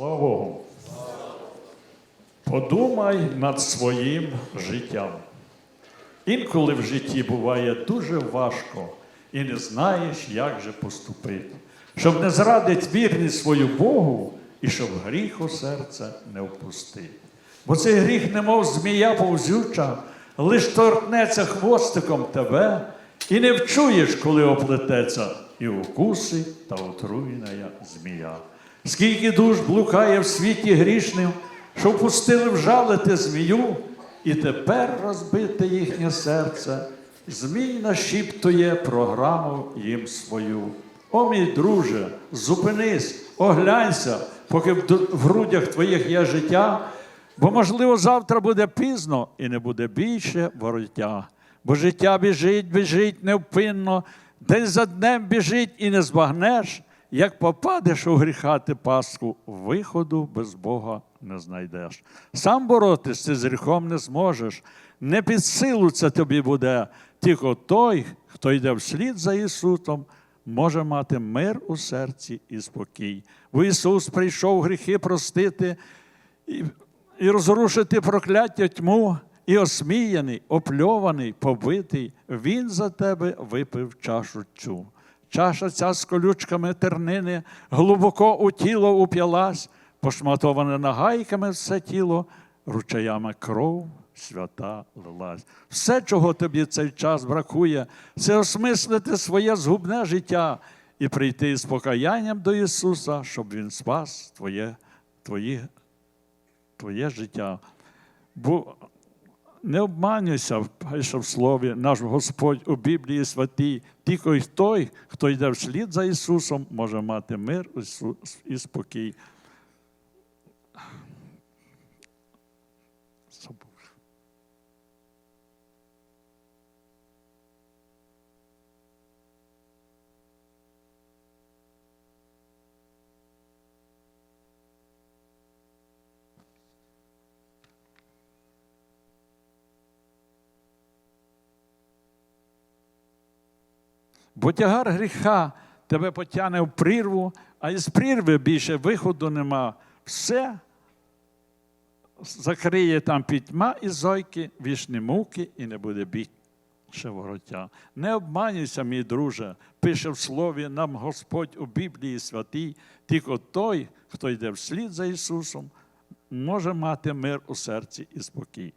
Слава Богу. Подумай над своїм життям. Інколи в житті буває дуже важко і не знаєш, як же поступити, щоб не зрадити вірність свою Богу і щоб гріх у серце не впустити. Бо цей гріх, немов змія повзюча, лиш торкнеться хвостиком тебе, і не вчуєш, коли оплететься і укуси та отруєна змія. Скільки душ блукає в світі грішним, що впустили вжалити змію, і тепер розбите їхнє серце. Змій нашіптує програму їм свою. О, мій друже, зупинись, оглянься, поки в в грудях твоїх є життя, бо, можливо, завтра буде пізно і не буде більше вороття. Бо життя біжить, біжить невпинно, день за днем біжить і не збагнеш. Як попадеш у гріха ти паску, виходу без Бога не знайдеш. Сам боротися з гріхом не зможеш, не під силу це тобі буде. Тільки той, хто йде вслід за Ісусом, може мати мир у серці і спокій. Бо Ісус прийшов гріхи простити і, і розрушити прокляття тьму, і осміяний, опльований, побитий, Він за тебе випив чашу цю. Чаша ця з колючками тернини глибоко у тіло уп'ялась, пошматоване нагайками все тіло, ручаями кров свята лилась. Все, чого тобі цей час бракує, це осмислити своє згубне життя і прийти з покаянням до Ісуса, щоб Він спас твоє, твої, твоє життя. Бо не обманюйся, пише в слові наш Господь у Біблії святій. Тільки той, хто йде вслід за Ісусом, може мати мир і спокій. Бо тягар гріха тебе потягне в прірву, а із прірви більше виходу нема. Все закриє там пітьма і зойки, вічні муки, і не буде більше вороття. Не обманюйся, мій друже, пише в слові нам Господь у Біблії святій, тільки той, хто йде вслід за Ісусом, може мати мир у серці і спокій.